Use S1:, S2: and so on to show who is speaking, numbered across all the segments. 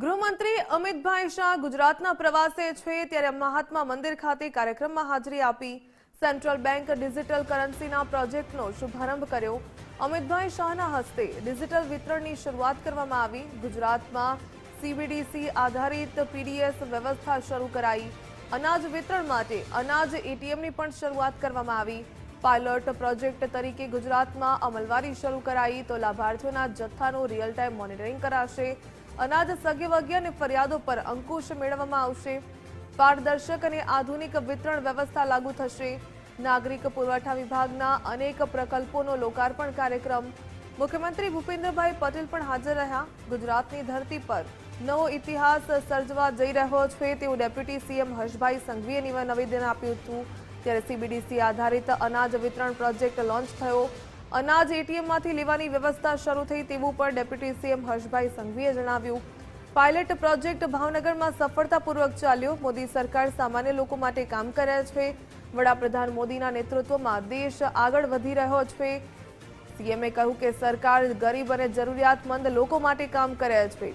S1: ગૃહમંત્રી અમિતભાઈ શાહ ગુજરાતના પ્રવાસે છે ત્યારે મહાત્મા મંદિર ખાતે કાર્યક્રમમાં હાજરી આપી સેન્ટ્રલ બેંક ડિજિટલ કરન્સીના પ્રોજેક્ટનો શુભારંભ કર્યો. અમિતભાઈ શાહના હસ્તે ડિજિટલ વિતરણની શરૂઆત કરવામાં આવી. ગુજરાતમાં સીબીડીસી આધારિત પીડીએસ વ્યવસ્થા શરૂ કરાઈ. અનાજ વિતરણ માટે અનાજ એટીએમની પણ શરૂઆત કરવામાં આવી. પાયલોટ પ્રોજેક્ટ તરીકે ગુજરાતમાં અમલવારી શરૂ કરાઈ તો લાભાર્થીઓના જથ્થાનું રિયલ ટાઈમ મોનિટરિંગ કરાશે. અનાજ સગે વગે અને ફરિયાદો પર અંકુશ મેળવવામાં આવશે. પારદર્શક અને આધુનિક વિતરણ વ્યવસ્થા લાગુ થશે. નાગરિક પુરવઠા વિભાગના અનેક પ્રકલ્પોનો લોકાર્પણ કાર્યક્રમ. મુખ્યમંત્રી ભૂપેન્દ્રભાઈ પટેલ પણ હાજર રહ્યા. ગુજરાતની ધરતી પર નવો ઇતિહાસ સર્જવા જઈ રહ્યો છે તેવું ડેપ્યુટી સીએમ હર્ષભાઈ સંઘવીએ નિવ- નિવેદન આપ્યું હતું. ત્યારે સીબીડીસી આધારિત અનાજ વિતરણ પ્રોજેક્ટ લોન્ચ થયો. અનાજ એટીએમમાંથી લેવાની વ્યવસ્થા શરૂ થઈ તેવું પણ ડેપ્યુટી સીએમ હર્ષભાઈ સંઘવીએ જણાવ્યું. પાયલટ પ્રોજેક્ટ ભાવનગરમાં સફળતાપૂર્વક ચાલ્યો. મોદી સરકાર સામાન્ય લોકો માટે કામ કરે છે. વડાપ્રધાન મોદીના નેતૃત્વમાં દેશ આગળ વધી રહ્યો છે. સીએમએ કહ્યું કે સરકાર ગરીબ અને જરૂરિયાતમંદ લોકો માટે કામ કરે છે.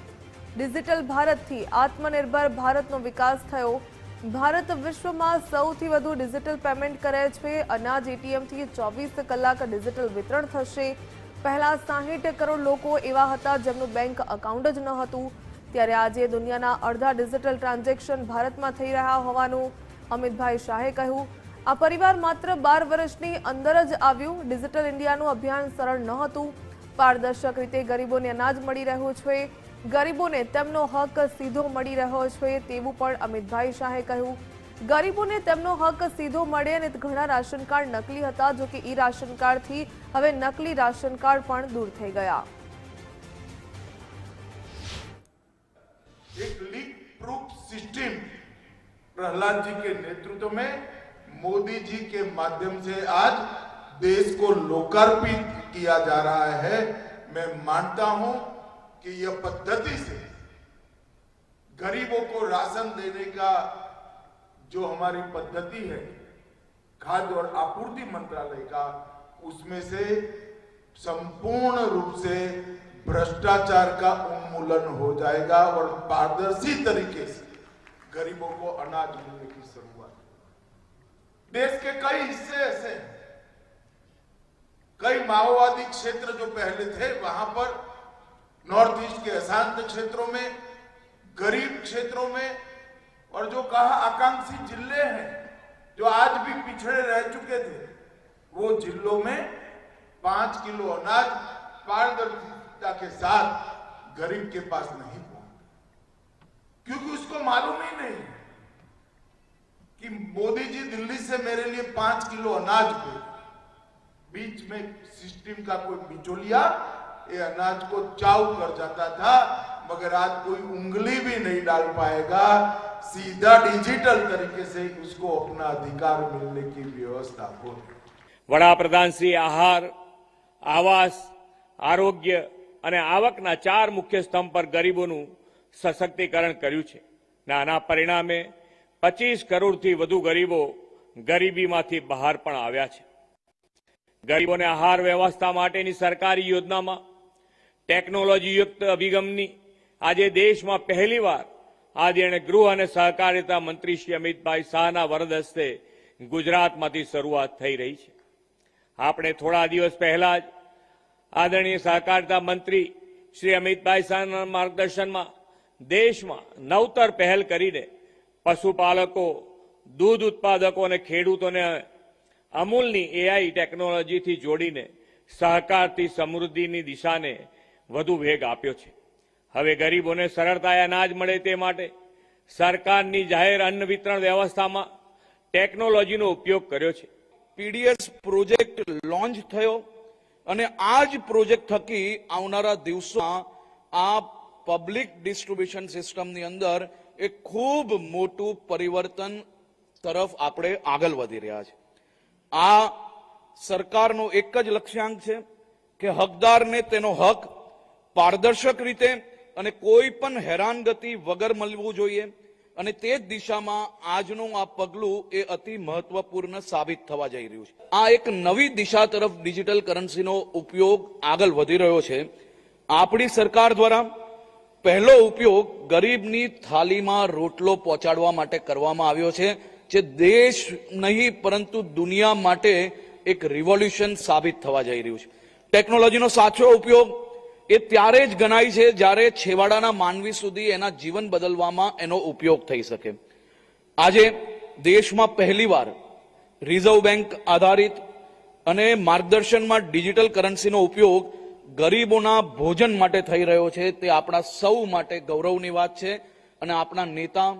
S1: ડિજિટલ ભારતથી આત્મનિર્ભર ભારતનો વિકાસ થયો. ભારત વિશ્વમાં સૌથી વધુ ડિજિટલ પેમેન્ટ કરે છે. અનાજ એટીએમથી ચોવીસ કલાક ડિજિટલ વિતરણ થશે. પહેલા સાહીઠ કરોડ લોકો એવા હતા જેમનું બેંક અકાઉન્ટ જ ન હતું. ત્યારે આજે દુનિયાના અડધા ડિજિટલ ટ્રાન્ઝેક્શન ભારતમાં થઈ રહ્યા હોવાનું અમિતભાઈ શાહે કહ્યું. આ પરિવાર માત્ર બાર વર્ષની અંદર જ આવ્યું. ડિજિટલ ઇન્ડિયાનું અભિયાન સરળ ન હતું. પારદર્શક રીતે ગરીબોને અનાજ મળી રહ્યું છે. ગરીબોને તેમનો હક સીધો મળી રહ્યો છે તેવું પણ અમિતભાઈ શાહે કહ્યું ગરીબોને તેમનો હક સીધો મળે અને ઘણા રાશન કાર્ડ નકલી હતા જો કે ઈ રાશન કાર્ડથી હવે નકલી રાશન કાર્ડ પણ દૂર થઈ ગયા
S2: एक leak proof system Prahlad ji के नेतृत्व में मोदी जी के माध्यम से आज देश को लोकार्पित किया जा रहा है मैं मानता हूं कि यह पद्धति से गरीबों को राशन देने का जो हमारी पद्धति है, खाद्य और आपूर्ति मंत्रालय का, उसमें से संपूर्ण रूप से भ्रष्टाचार का उन्मूलन हो जाएगा और पारदर्शी तरीके से गरीबों को अनाज मिलने की शुरुआत। देश के कई हिस्से ऐसे हैं। कई माओवादी क्षेत्र जो पहले थे, वहाँ पर नॉर्थ ईस्ट के अशांत क्षेत्रों में, गरीब क्षेत्रों में, और जो कहा आकांक्षी ज़िले हैं, जो आज भी पिछड़े रह चुके थे, वो जिलों में पाँच किलो अनाज पारदर्शिता के साथ गरीब के पास नहीं पहुँचा। क्योंकि उसको मालूम ही नहीं कि मोदी जी दिल्ली से मेरे लिए पाँच किलो अनाज पे बीच में सिस्टम का कोई बिचौलिया ये अनाज को चाव कर जाता था मगर आज कोई उंगली भी नहीं डाल पाएगा सीधा डिजिटल तरीके से उसको अपना अधिकार मिलने की व्यवस्था हो
S3: વડાપ્રધાન શ્રી આહાર આવાસ આરોગ્ય અને આવકના ચાર મુખ્ય સ્તંભ પર ગરીબોનું સશક્તિકરણ કર્યું છે ને આના પરિણામે પચીસ કરોડથી વધુ ગરીબો ગરીબીમાંથી બહાર પણ આવ્યા છે ગરીબોને આહાર વ્યવસ્થા માટેની સરકારી યોજનામાં ટેકનોલોજીયુક્ત અભિગમની આજે દેશમાં પહેલીવાર આદરણીય ગૃહ અને સહકારિતા મંત્રી શ્રી અમિતભાઈ શાહના વરદ હસ્તે ગુજરાતમાંથી શરૂઆત થઈ રહી છે. આપણે થોડા દિવસ પહેલા જ આદરણીય સહકારિતા મંત્રી શ્રી અમિતભાઈ શાહના માર્ગદર્શનમાં દેશમાં નવતર પહેલ કરીને પશુપાલકો, દૂધ ઉત્પાદકો અને ખેડૂતોને અમૂલની એઆઈ ટેકનોલોજીથી જોડીને સહકારથી સમૃદ્ધિની દિશાને વધુ વેગ આપ્યો છે. હવે ગરીબોને સરળતાએ અનાજ મળે તે માટે સરકારની જાહેર અન્ન વિતરણ વ્યવસ્થામાં ટેકનોલોજીનો ઉપયોગ કર્યો છે.
S4: પીડીએસ પ્રોજેક્ટ લોન્ચ થયો અને આ જ પ્રોજેક્ટ થકી આવનારા દિવસોમાં આ પબ્લિક ડિસ્ટ્રીબ્યુશન સિસ્ટમની અંદર એક ખૂબ મોટું પરિવર્તન તરફ આપણે આગળ વધી રહ્યા છે. આ સરકારનો એક જ લક્ષ્યાંક છે કે હકદારને તેનો હક પારદર્શક રીતે અને કોઈ પણ હેરાનગતિ વગર મળવું જોઈએ. અને તે જ દિશામાં આજનું આ પગલું એ અતિ મહત્વપૂર્ણ સાબિત થવા જઈ રહ્યું છે. આ એક નવી દિશા તરફ ડિજિટલ કરન્સીનો ઉપયોગ આગળ વધી રહ્યો છે. આપણી સરકાર દ્વારા પહેલો ઉપયોગ ગરીબની થાળીમાં રોટલો પહોંચાડવા માટે કરવામાં આવ્યો છે, જે દેશ નહીં, પરંતુ દુનિયા માટે એક રિવોલ્યુશન સાબિત થવા જઈ રહ્યું છે. ટેકનોલોજીનો સાચો ઉપયોગ એ ત્યારે જ ગણાય છે જ્યારે છેવાડાના માનવી સુધી એના જીવન બદલવામાં એનો ઉપયોગ થઈ શકે. આજે દેશમાં પહેલીવાર રિઝર્વ બેંક આધારિત અને માર્ગદર્શનમાં ડિજિટલ કરન્સીનો ઉપયોગ ગરીબોના ભોજન માટે થઈ રહ્યો છે તે આપણા સૌ માટે ગૌરવની વાત છે અને આપણા નેતા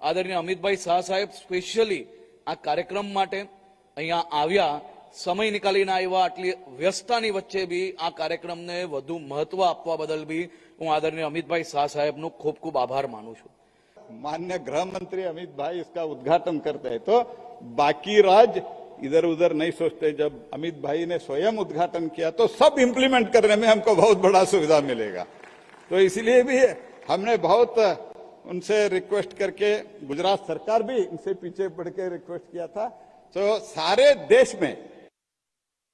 S4: આદરણીય અમિતભાઈ શાહ સાહેબ સ્પેશિયલી આ કાર્યક્રમ માટે અહીંયા આવ્યા સમય નીકાળીને આવ્યા આટલી વ્યસ્તતાની વચ્ચે બી આ કાર્યક્રમને વધુ મહત્વ આપવા બદલ બી હું આદરણીય અમિતભાઈ શાહ સાહેબનો ખૂબ ખૂબ આભાર માનું છું
S5: माननीय गृह मंत्री अमित भाई इसका उद्घाटन करते हैं तो बाकी राज्य इधर उधर नहीं सोचते जब अमित भाई ने स्वयं उद्घाटन किया तो सब इंप्लीमेंट करने में हमको बहुत बड़ा सुविधा मिलेगा तो इसलिए भी हमने बहुत उनसे रिक्वेस्ट करके गुजरात सरकार भी इनसे पीछे बढ़ के रिक्वेस्ट किया था तो सारे देश में